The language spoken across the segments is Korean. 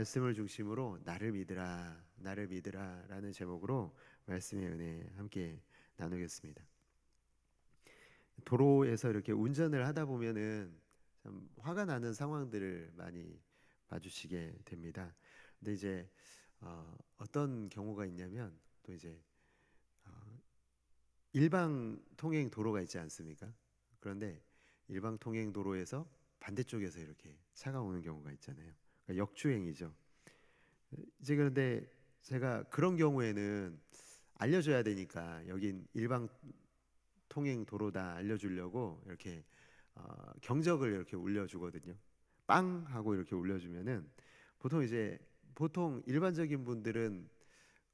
말씀을 중심으로 나를 믿으라, 나를 믿으라라는 제목으로 말씀의 은혜 함께 나누겠습니다. 도로에서 이렇게 운전을 하다 보면은 참 화가 나는 상황들을 많이 봐주시게 됩니다. 근데 이제 어, 어떤 경우가 있냐면 또 이제 어, 일방 통행 도로가 있지 않습니까? 그런데 일방 통행 도로에서 반대쪽에서 이렇게 차가 오는 경우가 있잖아요. 그러니까 역주행이죠. 이제 그런데 제가 그런 경우에는 알려줘야 되니까 여긴 일방 통행 도로다 알려주려고 이렇게 어, 경적을 이렇게 울려주거든요. 빵 하고 이렇게 울려주면은 보통 이제 보통 일반적인 분들은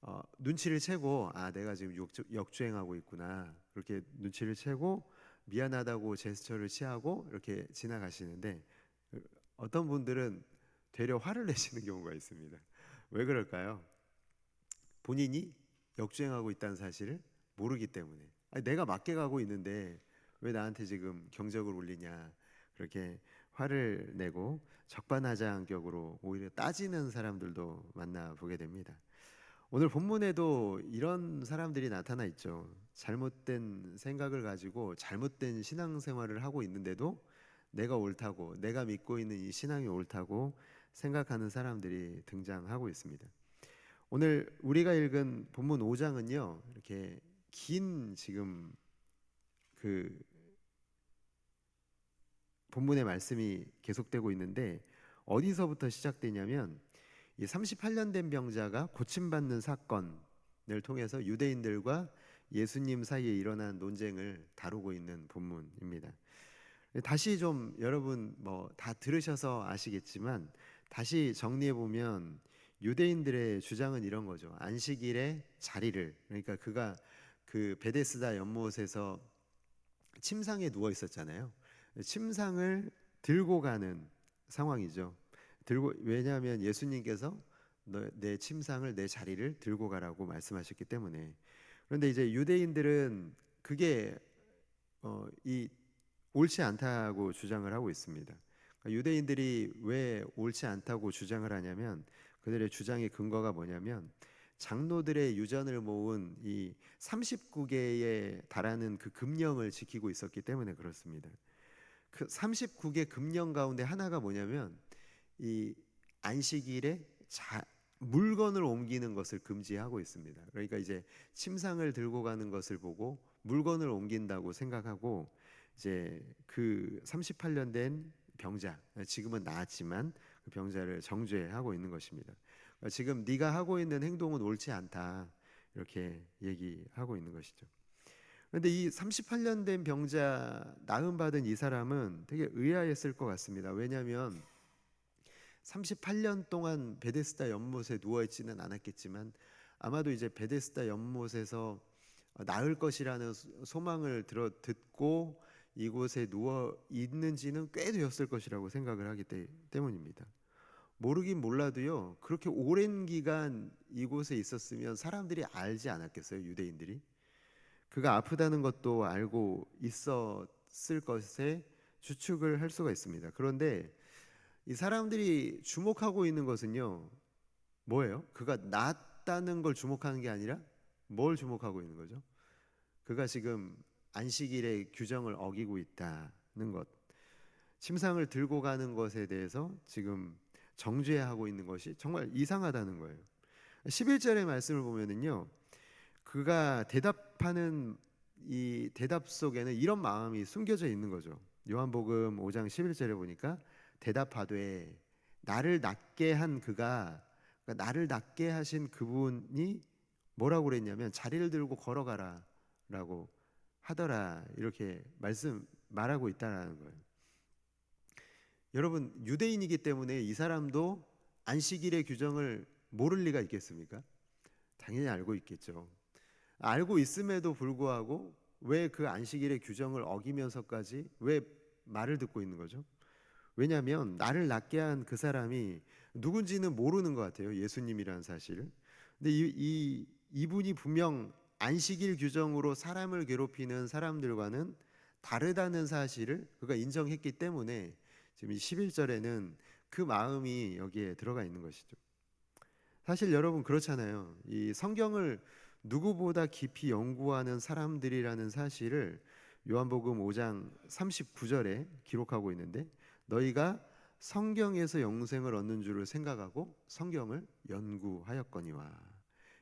어, 눈치를 채고 아 내가 지금 역주, 역주행하고 있구나 그렇게 눈치를 채고 미안하다고 제스처를 취하고 이렇게 지나가시는데 어떤 분들은 되려 화를 내시는 경우가 있습니다. 왜 그럴까요? 본인이 역주행하고 있다는 사실을 모르기 때문에 아니, 내가 맞게 가고 있는데 왜 나한테 지금 경적을 울리냐 그렇게 화를 내고 적반하장격으로 오히려 따지는 사람들도 만나 보게 됩니다. 오늘 본문에도 이런 사람들이 나타나 있죠. 잘못된 생각을 가지고 잘못된 신앙생활을 하고 있는데도 내가 옳다고 내가 믿고 있는 이 신앙이 옳다고 생각하는 사람들이 등장하고 있습니다. 오늘 우리가 읽은 본문 5장은요. 이렇게 긴 지금 그 본문의 말씀이 계속되고 있는데 어디서부터 시작되냐면 이 38년 된 병자가 고침받는 사건을 통해서 유대인들과 예수님 사이에 일어난 논쟁을 다루고 있는 본문입니다. 다시 좀 여러분 뭐 다 들으셔서 아시겠지만 다시 정리해 보면 유대인들의 주장은 이런 거죠. 안식일에 자리를 그러니까 그가 그 베데스다 연못에서 침상에 누워 있었잖아요. 침상을 들고 가는 상황이죠. 들고 왜냐하면 예수님께서 내 침상을 내 자리를 들고 가라고 말씀하셨기 때문에 그런데 이제 유대인들은 그게 어, 이 옳지 않다고 주장을 하고 있습니다. 그러니까 유대인들이 왜 옳지 않다고 주장을 하냐면 그들의 주장의 근거가 뭐냐면 장로들의 유전을 모은 이 39개에 달하는 그 금령을 지키고 있었기 때문에 그렇습니다. 그 39개 금령 가운데 하나가 뭐냐면 이 안식일에 자, 물건을 옮기는 것을 금지하고 있습니다. 그러니까 이제 침상을 들고 가는 것을 보고 물건을 옮긴다고 생각하고 이제 그 38년 된 병자 지금은 나았지만 그 병자를 정죄하고 있는 것입니다. 그러니까 지금 네가 하고 있는 행동은 옳지 않다 이렇게 얘기하고 있는 것이죠. 그런데 이 38년 된 병자 나음 받은 이 사람은 되게 의아했을 것 같습니다. 왜냐하면 38년 동안 베데스다 연못에 누워 있지는 않았겠지만 아마도 이제 베데스다 연못에서 나을 것이라는 소망을 들어 듣고 이곳에 누워 있는지는 꽤 되었을 것이라고 생각을 하기 때문입니다. 모르긴 몰라도요. 그렇게 오랜 기간 이곳에 있었으면 사람들이 알지 않았겠어요, 유대인들이? 그가 아프다는 것도 알고 있었을 것에 추측을 할 수가 있습니다. 그런데 이 사람들이 주목하고 있는 것은요. 뭐예요? 그가 낫다는 걸 주목하는 게 아니라 뭘 주목하고 있는 거죠? 그가 지금 안식일의 규정을 어기고 있다는 것. 침상을 들고 가는 것에 대해서 지금 정죄하고 있는 것이 정말 이상하다는 거예요. 11절의 말씀을 보면은요. 그가 대답하는 이 대답 속에는 이런 마음이 숨겨져 있는 거죠. 요한복음 5장 11절에 보니까 대답하되 나를 낫게 한 그가 그러니까 나를 낫게 하신 그분이 뭐라고 그랬냐면 자리를 들고 걸어가라라고 하더라 이렇게 말씀 말하고 있다라는 거예요. 여러분 유대인이기 때문에 이 사람도 안식일의 규정을 모를 리가 있겠습니까? 당연히 알고 있겠죠. 알고 있음에도 불구하고 왜 그 안식일의 규정을 어기면서까지 왜 말을 듣고 있는 거죠? 왜냐하면 나를 낫게 한 그 사람이 누군지는 모르는 것 같아요. 예수님이라는 사실을. 근데 이, 이 이분이 분명 안식일 규정으로 사람을 괴롭히는 사람들과는 다르다는 사실을 그가 인정했기 때문에 지금 이 11절에는 그 마음이 여기에 들어가 있는 것이죠. 사실 여러분 그렇잖아요. 이 성경을 누구보다 깊이 연구하는 사람들이라는 사실을 요한복음 5장 39절에 기록하고 있는데 너희가 성경에서 영생을 얻는 줄을 생각하고 성경을 연구하였거니와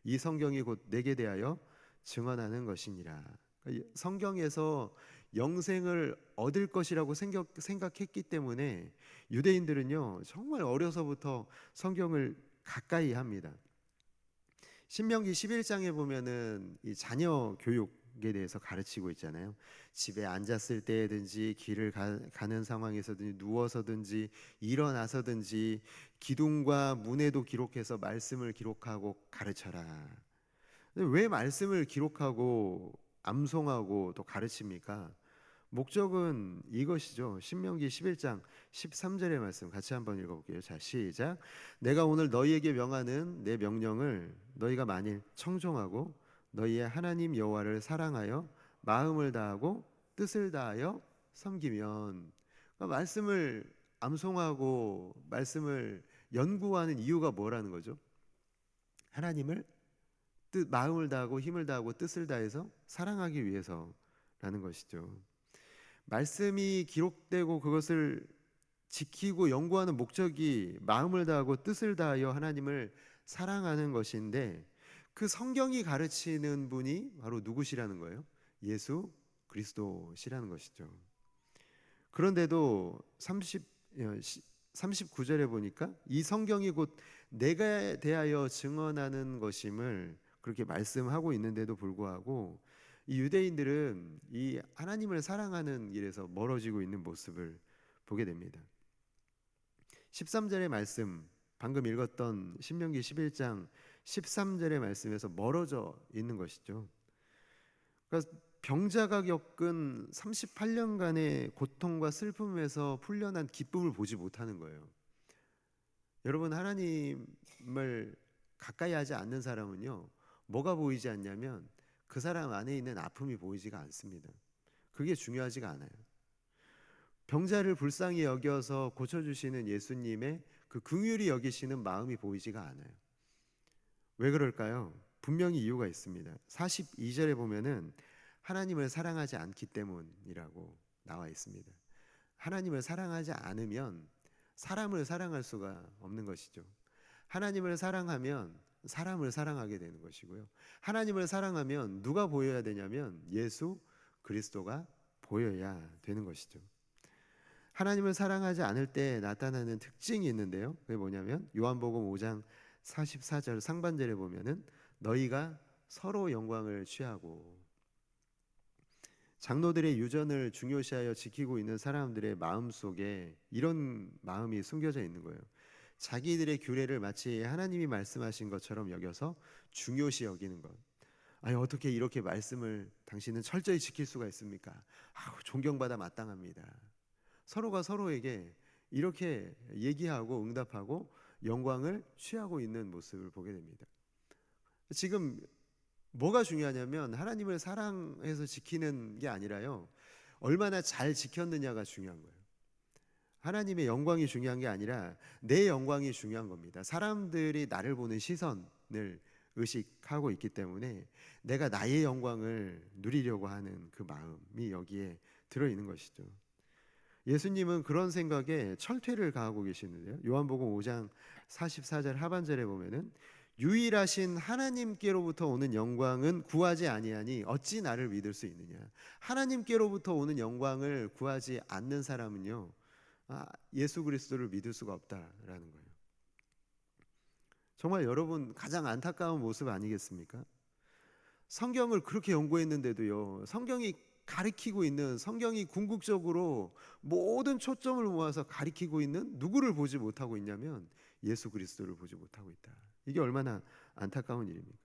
이 성경이 곧 내게 대하여 증언하는 것이니라. 그러니까 성경에서 영생을 얻을 것이라고 생각, 생각 했기 때문에 유대인들은요 정말 어려서부터 성경을 가까이 합니다. 신명기 11장에 보면은 이 자녀 교육에 대해서 가르치고 있잖아요. 집에 앉았을 때든지 길을 가, 는 상황에서든지 누워서든지 일어나서든지 기둥과 문에도 기록해서 말씀을 기록하고 가르쳐라. 왜 말씀을 기록하고 암송하고 또 가르칩니까? 목적은 이것이죠. 신명기 11장 13절의 말씀 같이 한번 읽어볼게요. 자, 시작. 내가 오늘 너희에게 명하는 내 명령을 너희가 만일 청종하고 너희의 하나님 여호와를 사랑하여 마음을 다하고 뜻을 다하여 섬기면 그러니까 말씀을 암송하고 말씀을 연구하는 이유가 뭐라는 거죠? 하나님을 뜻 마음을 다하고 힘을 다하고 뜻을 다해서 사랑하기 위해서라는 것이죠. 말씀이 기록되고 그것을 지키고 연구하는 목적이 마음을 다하고 뜻을 다하여 하나님을 사랑하는 것인데 그 성경이 가르치는 분이 바로 누구시라는 거예요? 예수 그리스도시라는 것이죠. 그런데도 30 39절에 보니까 이 성경이 곧 내가 대하여 증언하는 것임을 그렇게 말씀하고 있는데도 불구하고 이 유대인들은 이 하나님을 사랑하는 일에서 멀어지고 있는 모습을 보게 됩니다. 13절의 말씀 방금 읽었던 신명기 11장 13절의 말씀에서 멀어져 있는 것이죠. 그러니까 병자가 겪은 38년간의 고통과 슬픔에서 풀려난 기쁨을 보지 못하는 거예요. 여러분 하나님을 가까이 하지 않는 사람은요. 뭐가 보이지 않냐면 그 사람 안에 있는 아픔이 보이지가 않습니다. 그게 중요하지가 않아요. 병자를 불쌍히 여겨서 고쳐주시는 예수님의 그 긍휼히 여기시는 마음이 보이지가 않아요. 왜 그럴까요? 분명히 이유가 있습니다. 42절에 보면은 하나님을 사랑하지 않기 때문이라고 나와 있습니다. 하나님을 사랑하지 않으면 사람을 사랑할 수가 없는 것이죠. 하나님을 사랑하면 사람을 사랑하게 되는 것이고요. 하나님을 사랑하면 누가 보여야 되냐면 예수 그리스도가 보여야 되는 것이죠. 하나님을 사랑하지 않을 때 나타나는 특징이 있는데요. 그게 뭐냐면 요한복음 5장 44절 상반절에 보면은 너희가 서로 영광을 취하고 장로들의 유전을 중요시하여 지키고 있는 사람들의 마음 속에 이런 마음이 숨겨져 있는 거예요. 자기들의 규례를 마치 하나님이 말씀하신 것처럼 여겨서 중요시 여기는 것. 아니 어떻게 이렇게 말씀을 당신은 철저히 지킬 수가 있습니까? 아우 존경받아 마땅합니다. 서로가 서로에게 이렇게 얘기하고 응답하고 영광을 취하고 있는 모습을 보게 됩니다. 지금 뭐가 중요하냐면 하나님을 사랑해서 지키는 게 아니라요. 얼마나 잘 지켰느냐가 중요한 거예요. 하나님의 영광이 중요한 게 아니라 내 영광이 중요한 겁니다. 사람들이 나를 보는 시선을 의식하고 있기 때문에 내가 나의 영광을 누리려고 하는 그 마음이 여기에 들어 있는 것이죠. 예수님은 그런 생각에 철퇴를 가하고 계시는데요. 요한복음 5장 44절 하반절에 보면은 유일하신 하나님께로부터 오는 영광은 구하지 아니하니 어찌 나를 믿을 수 있느냐. 하나님께로부터 오는 영광을 구하지 않는 사람은요. 아, 예수 그리스도를 믿을 수가 없다라는 거예요. 정말 여러분 가장 안타까운 모습 아니겠습니까? 성경을 그렇게 연구했는데도요. 성경이 가리키고 있는 성경이 궁극적으로 모든 초점을 모아서 가리키고 있는 누구를 보지 못하고 있냐면 예수 그리스도를 보지 못하고 있다. 이게 얼마나 안타까운 일입니까?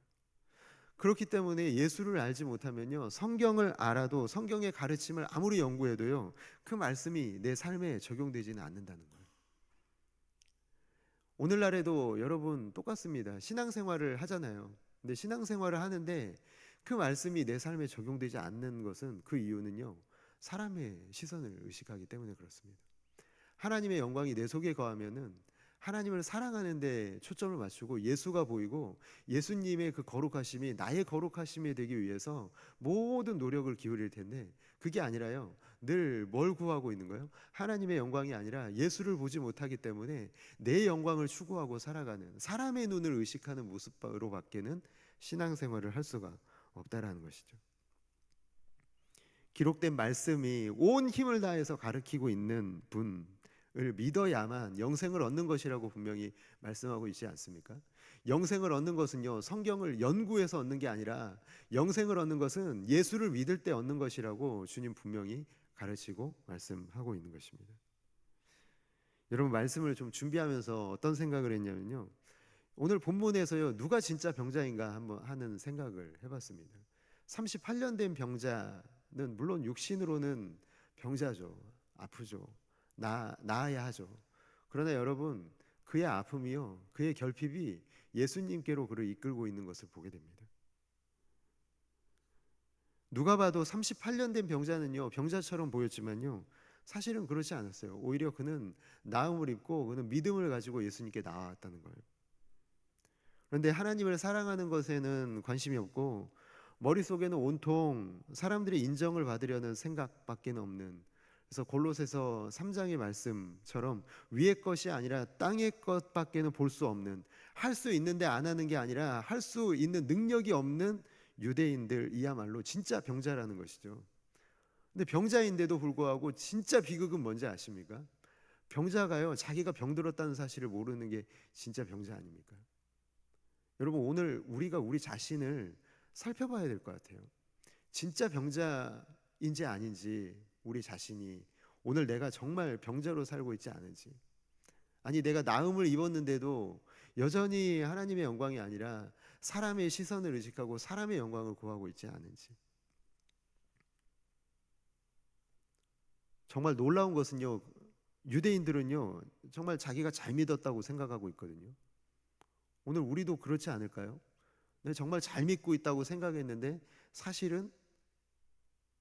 그렇기 때문에 예수를 알지 못하면요. 성경을 알아도 성경의 가르침을 아무리 연구해도요. 그 말씀이 내 삶에 적용되지는 않는다는 거예요. 오늘날에도 여러분 똑같습니다. 신앙생활을 하잖아요. 근데 신앙생활을 하는데 그 말씀이 내 삶에 적용되지 않는 것은 그 이유는요. 사람의 시선을 의식하기 때문에 그렇습니다. 하나님의 영광이 내 속에 거하면은 하나님을 사랑하는데 초점을 맞추고 예수가 보이고 예수님의 그 거룩하심이 나의 거룩하심이 되기 위해서 모든 노력을 기울일 텐데 그게 아니라요. 늘 뭘 구하고 있는 거예요? 하나님의 영광이 아니라 예수를 보지 못하기 때문에 내 영광을 추구하고 살아가는 사람의 눈을 의식하는 모습으로 밖에는 신앙생활을 할 수가 없다라는 것이죠. 기록된 말씀이 온 힘을 다해서 가르치고 있는 분을 믿어야만 영생을 얻는 것이라고 분명히 말씀하고 있지 않습니까? 영생을 얻는 것은요 성경을 연구해서 얻는 게 아니라 영생을 얻는 것은 예수를 믿을 때 얻는 것이라고 주님 분명히 가르치고 말씀하고 있는 것입니다. 여러분 말씀을 좀 준비하면서 어떤 생각을 했냐면요. 오늘 본문에서요 누가 진짜 병자인가 한번 하는 생각을 해 봤습니다. 38년 된 병자는 물론 육신으로는 병자죠, 아프죠, 나 나아야 하죠. 그러나 여러분 그의 아픔이요, 그의 결핍이 예수님께로 그를 이끌고 있는 것을 보게 됩니다. 누가 봐도 38년 된 병자는요 병자처럼 보였지만요 사실은 그렇지 않았어요. 오히려 그는 나음을 입고 그는 믿음을 가지고 예수님께 나왔다는 거예요. 그런데 하나님을 사랑하는 것에는 관심이 없고 머릿속에는 온통 사람들의 인정을 받으려는 생각밖에 없는 그래서 골로새서 3장의 말씀처럼 위의 것이 아니라 땅의 것밖에는 볼 수 없는 할 수 있는데 안 하는 게 아니라 할 수 있는 능력이 없는 유대인들이야말로 진짜 병자라는 것이죠. 근데 병자인데도 불구하고 진짜 비극은 뭔지 아십니까? 병자가요 자기가 병들었다는 사실을 모르는 게 진짜 병자 아닙니까? 여러분 오늘 우리가 우리 자신을 살펴봐야 될 것 같아요. 진짜 병자인지 아닌지 우리 자신이 오늘 내가 정말 병자로 살고 있지 않은지. 아니 내가 나음을 입었는데도 여전히 하나님의 영광이 아니라 사람의 시선을 의식하고 사람의 영광을 구하고 있지 않은지. 정말 놀라운 것은요 유대인들은요 정말 자기가 잘 믿었다고 생각하고 있거든요. 오늘 우리도 그렇지 않을까요? 내가 정말 잘 믿고 있다고 생각했는데 사실은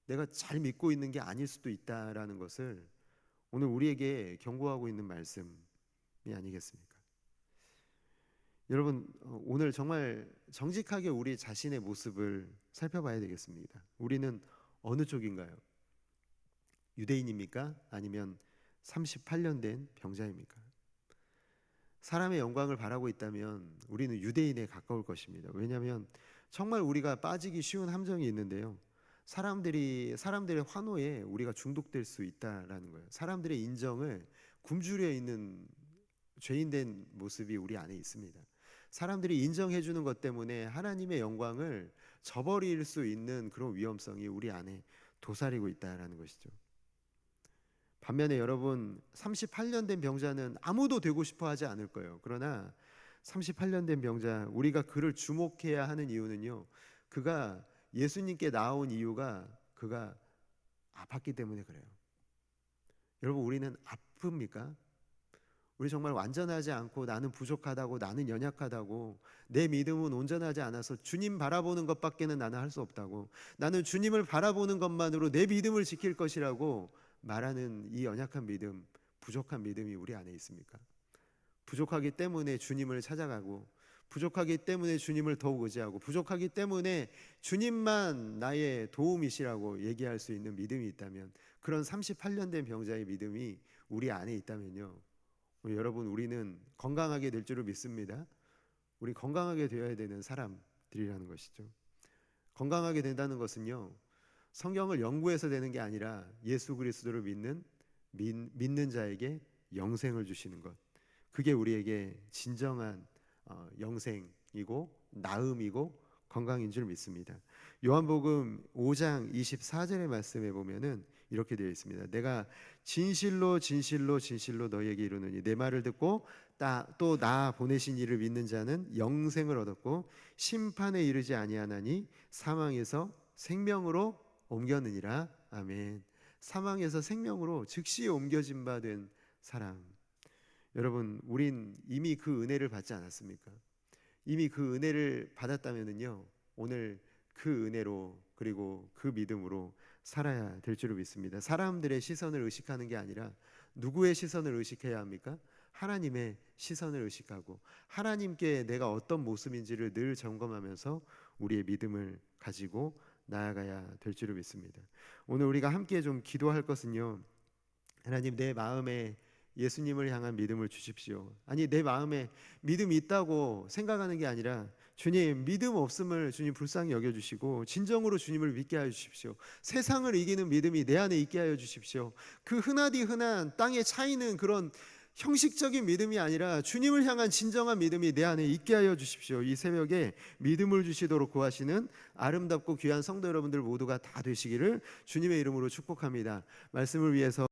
내가 잘 믿고 있는 게 아닐 수도 있다라는 것을 오늘 우리에게 경고하고 있는 말씀이 아니겠습니까? 여러분 어, 오늘 정말 정직하게 우리 자신의 모습을 살펴봐야 되겠습니다. 우리는 어느 쪽인가요? 유대인입니까? 아니면 38년 된 병자입니까? 사람의 영광을 바라고 있다면 우리는 유대인에 가까울 것입니다. 왜냐하면 정말 우리가 빠지기 쉬운 함정이 있는데요. 사람들이 사람들의 환호에 우리가 중독될 수 있다라는 거예요. 사람들의 인정을 굶주려 있는 죄인된 모습이 우리 안에 있습니다. 사람들이 인정해 주는 것 때문에 하나님의 영광을 저버릴 수 있는 그런 위험성이 우리 안에 도사리고 있다라는 것이죠. 반면에 여러분 38년 된 병자는 아무도 되고 싶어 하지 않을 거예요. 그러나 38년 된 병자 우리가 그를 주목해야 하는 이유는요. 그가 예수님께 나온 이유가 그가 아팠기 때문에 그래요. 여러분 우리는 아픕니까? 우리 정말 완전하지 않고 나는 부족하다고 나는 연약하다고 내 믿음은 온전하지 않아서 주님 바라보는 것밖에는 나는 할 수 없다고 나는 주님을 바라보는 것만으로 내 믿음을 지킬 것이라고 말하는 이 연약한 믿음, 부족한 믿음이 우리 안에 있습니까? 부족하기 때문에 주님을 찾아가고 부족하기 때문에 주님을 더욱 의지하고 부족하기 때문에 주님만 나의 도움이시라고 얘기할 수 있는 믿음이 있다면 그런 38년 된 병자의 믿음이 우리 안에 있다면요. 여러분 우리는 건강하게 될 줄을 믿습니다. 우리 건강하게 되어야 되는 사람들이라는 것이죠. 건강하게 된다는 것은요. 성경을 연구해서 되는 게 아니라 예수 그리스도를 믿는 믿는 자에게 영생을 주시는 것. 그게 우리에게 진정한 어, 영생이고 나음이고 건강인 줄 믿습니다. 요한복음 5장 24절의 말씀에 보면은 이렇게 되어 있습니다. 내가 진실로 진실로 진실로 너희에게 이르노니 내 말을 듣고 또 나 보내신 이를 믿는 자는 영생을 얻었고 심판에 이르지 아니하나니 사망에서 생명으로 옮겼느니라. 아멘. 사망에서 생명으로 즉시 옮겨진 바 된 사람. 여러분, 우린 이미 그 은혜를 받지 않았습니까? 이미 그 은혜를 받았다면은요. 오늘 그 은혜로 그리고 그 믿음으로 살아야 될 줄을 믿습니다. 사람들의 시선을 의식하는 게 아니라 누구의 시선을 의식해야 합니까? 하나님의 시선을 의식하고 하나님께 내가 어떤 모습인지를 늘 점검하면서 우리의 믿음을 가지고 나아가야 될 줄을 믿습니다. 오늘 우리가 함께 좀 기도할 것은요. 하나님 내 마음에 예수님을 향한 믿음을 주십시오. 아니 내 마음에 믿음이 있다고 생각하는 게 아니라 주님 믿음 없음을 주님 불쌍히 여겨 주시고 진정으로 주님을 믿게 하여 주십시오. 세상을 이기는 믿음이 내 안에 있게 하여 주십시오. 그 흔하디 흔한 땅에 차이는 그런 형식적인 믿음이 아니라 주님을 향한 진정한 믿음이 내 안에 있게 하여 주십시오. 이 새벽에 믿음을 주시도록 구하시는 아름답고 귀한 성도 여러분들 모두가 다 되시기를 주님의 이름으로 축복합니다. 말씀을 위해서